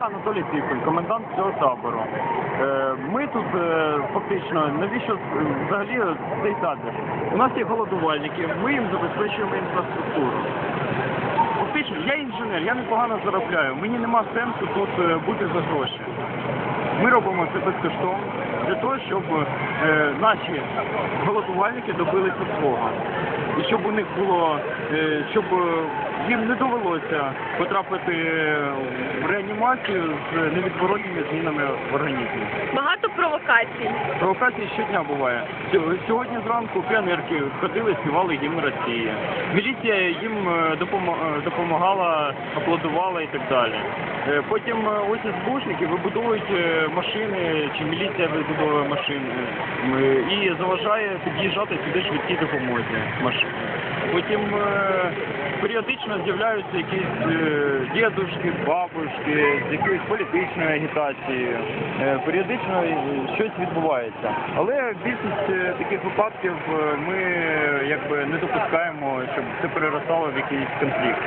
Анатолій Ципель, комендант цього табору. Е, Ми тут е, фактично, навіщо е, взагалі цей табір? У нас є голодувальники, ми їм забезпечуємо інфраструктуру. Фактично, я інженер, я непогано заробляю, мені нема сенсу тут е, бути за гроші. Ми робимо це безкоштовно для того, щоб е, наші голодувальники добилися свого. І щоб у них було, е, щоб е, їм не довелося потрапити в реанімацію з невідворотними змінами в організмі. Багато провокацій. Провокації щодня буває. Сьогодні зранку піонерки ходили, співали гімн Росії. Міліція їм е, е, допомагала, аплодувала і так далі. Е, Потім ось СБУшники вибудовують машини, чи міліція вибудовує машини і заважає під'їжджати сюди швидкій допомозі машини. Потім е, періодично з'являються якісь е, дідушки, бабушки з якоюсь політичною агітацією. Е, періодично щось відбувається. Але більшість е, таких випадків е, ми якби не допускаємо, щоб це переростало в якийсь конфлікт.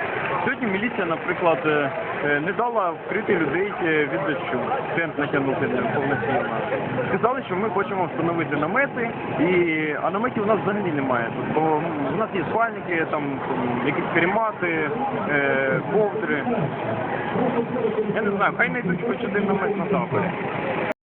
Сьогодні міліція, наприклад, е, е, не дала вкрити людей е, від дощу, тент натягнути повноцінно. Що ми хочемо встановити намети, і а наметів у нас взагалі немає. Тут, бо у нас є спальники, там, якісь кермати, е, ковдри. Я не знаю, хай знайдуть хоч один намет на таборі.